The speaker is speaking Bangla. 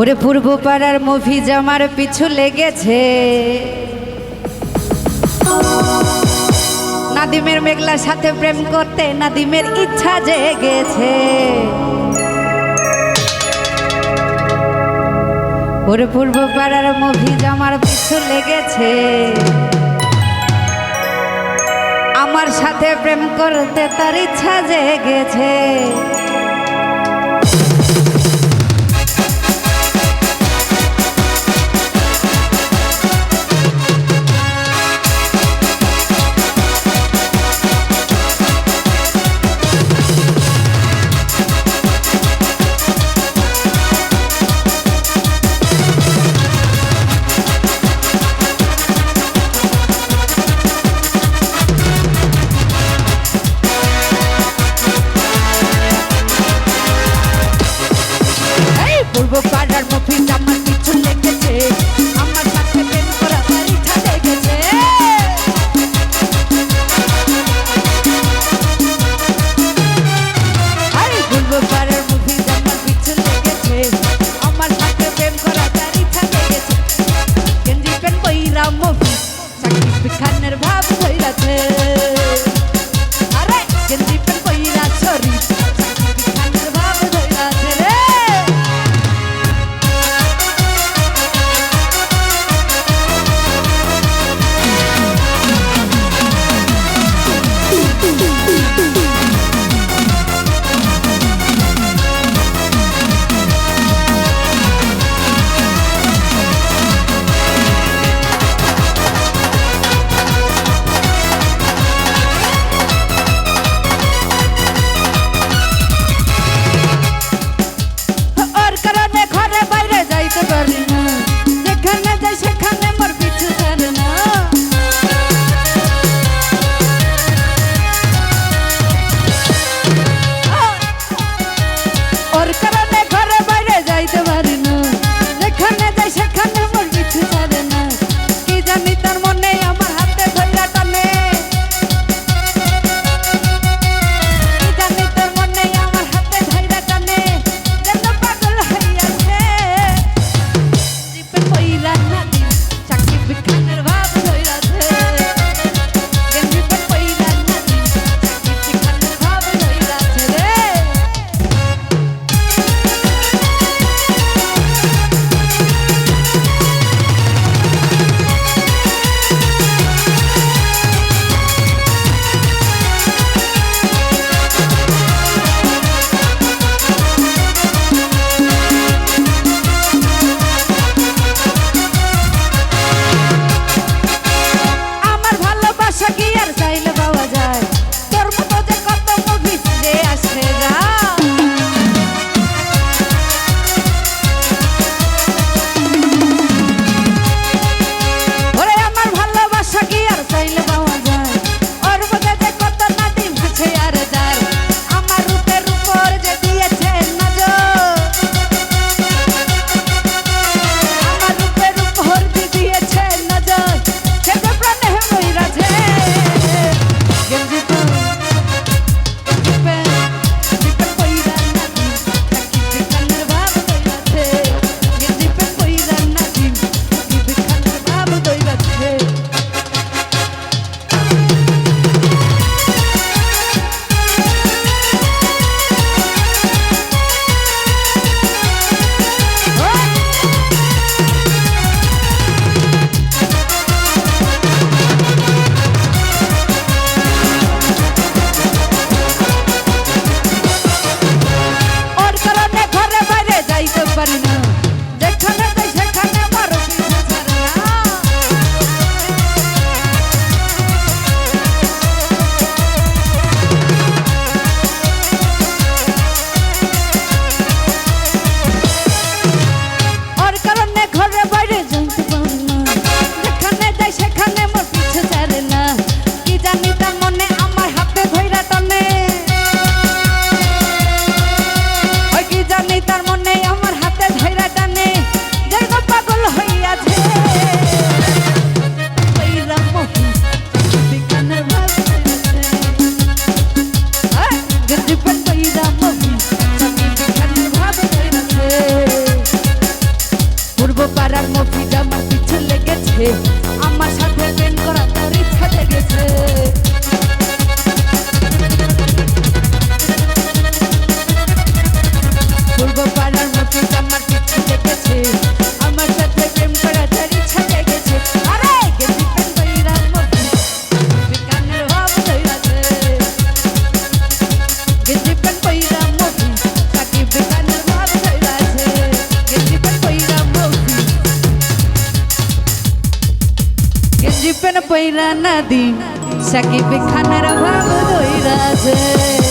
ওরে পূর্ব পাড়ার মুভি জামার পিছু লেগেছে। নাদিমের মেঘলার সাথে প্রেম করতে নাদিমের ইচ্ছা জেগেছে। ওরে পূর্ব পাড়ার মুভি জামার পিছু লেগেছে। আমার সাথে প্রেম করতে তার ইচ্ছা জেগেছে। আর মফিজ আমার পিছু লেগেছে। আমার সাথে প্রেম করা তার ইচ্ছা লেগেছে পেন পৈরা নদী সাকিব খানের ভাব ধৈরাছে